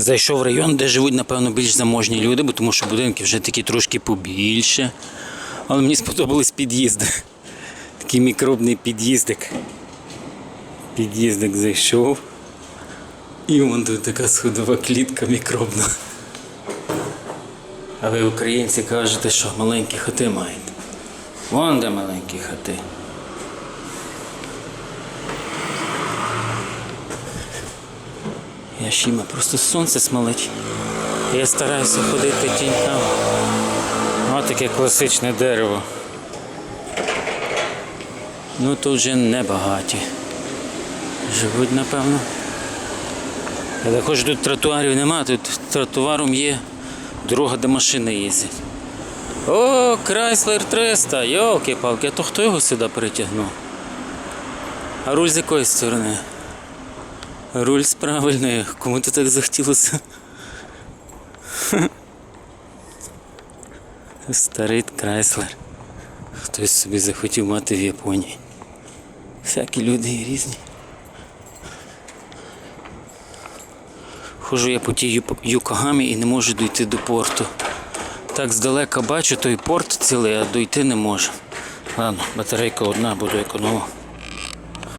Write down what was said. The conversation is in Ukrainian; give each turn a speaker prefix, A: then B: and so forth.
A: Зайшов в район, де живуть, напевно, більш заможні люди, бо тому що будинки вже такі трошки побільше. Але мені сподобались під'їзди. Такий мікробний під'їздик. Під'їздик зайшов. І вон тут така сходова клітка мікробна. А ви, українці, кажете, що маленькі хати маєте. Вон де маленькі хати. Я Шіма, просто сонце смалить. Я стараюся ходити тіньками. Ось таке класичне дерево. Ну тут вже небагаті. Живуть, напевно. Але хоч тут тротуарів нема, тут тротуаром є дорога, де машини їздять. О, Крайслер 300, йолки-палки, а то хто його сюди перетягнув? А руль з якої сторони? Руль з кому то так захотілося. Старий Крайслер. Хтось собі захотів мати в Японії. Всякі люди є різні. Хожу я по тій Ю- Юкогамі і не можу дійти до порту. Так здалека бачу той порт цілий, а дойти не можу. Ладно, батарейка одна, буду економити.